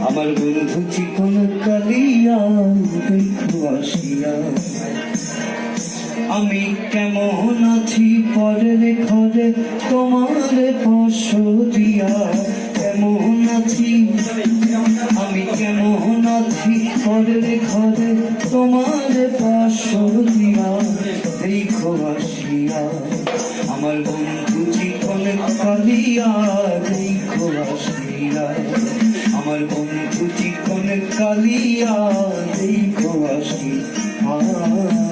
আমার বন্ধু চিকন কালিয়া দেখো আসিয়া। আমি কেমন আছি পরের ঘরে তোমার পাশ দিয়া? কেমন আছি? আমি কেমন আছি পরের ঘরে তোমার পাশ দিয়া? দেখো আসিয়া। আমার বন্ধু চিকন কালিয়া দেখো আসিয়া। আমার বন্ধু কালিয়া দেখো আসিয়া আমার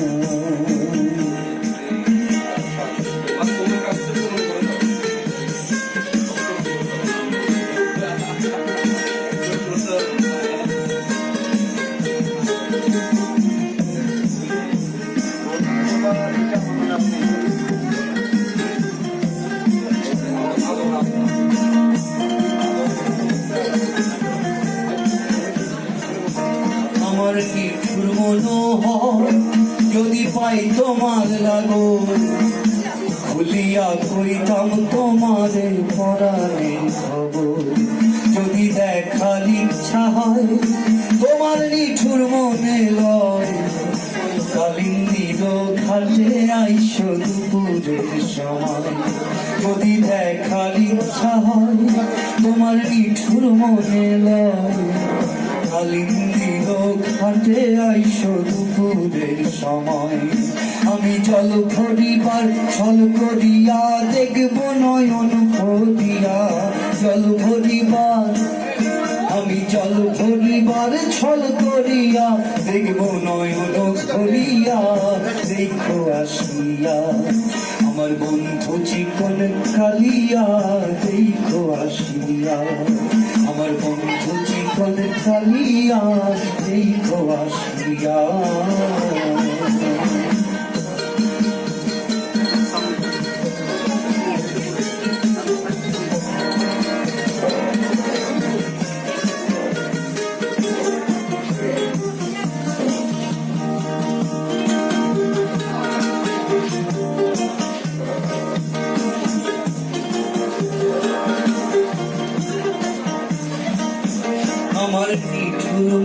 পাই তোমার লাগো। খুলিয়া কইতাম তোমারে পরাণের খবর। যদি দেখার ইচ্ছা হয়, তোমার নিঠুর মনে লয়। কালিন্দির ঘাটে আইস দুপুরের সময়। যদি দেখার ইচ্ছা হয়, তোমার নিঠুর মনে লয়। কালিন্দির ঘাটে দুপুরের সময়। আমি জল ভরিবার ছল করিয়া দেখব নয়ন ভরিয়া জল ভরিবার আমি জল ভরিবার ছল করিয়া দেখব নয়ন ভরিয়া দেখো আসিয়া, আমার বন্ধু চিকন কালিয়া, দেখো আসিয়া, আমার বন্ধু চিকন কালিয়া তো আসিয়া।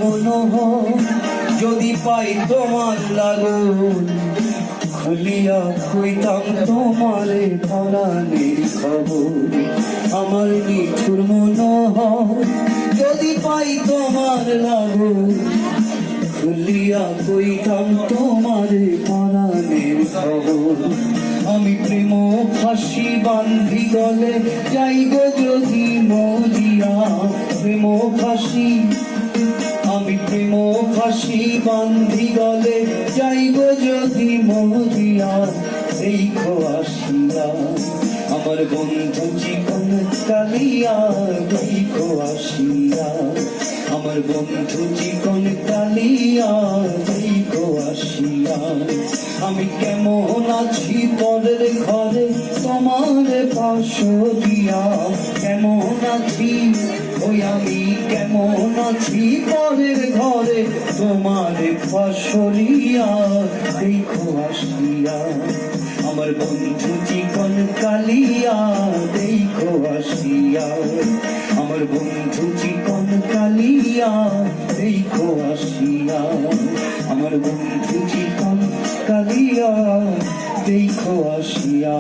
মনোহর যদি পাই তোমার লাগুন খুলিয়া কইতাম তোমারে পরাণের খবর। আমার নিঠুর মনোহর যদি পাই তোমার লাগুন খুলিয়া কইতাম তোমারে পরাণের খবর। আমি প্রেম ফাঁসি বান্ধি গলে যাই গো যদি মজিয়া। প্রেম ফাঁসি ফাঁসি বান্ধি গলে যাই গো যদি মজিয়া এই আসিয়া আমার বন্ধু জীবন কালিয়া দেখো আসিয়া আমার বন্ধু জীবন কালিয়া দেখো আসিয়া আমি কেমন আছি পরের ঘরে তোমার পাশ দিয়া কেমন আছি ওই আমি কেমন আছি পরের ঘরে? তোমার ফসলিয়া দেখো আসিয়া। আমার বন্ধু চিকন কালিয়া, দেখো আসিয়া। আমার বন্ধু চিকন কালিয়া, দেখো আসিয়া। আমার বন্ধু চিকন কালিয়া, দেখো আসিয়া।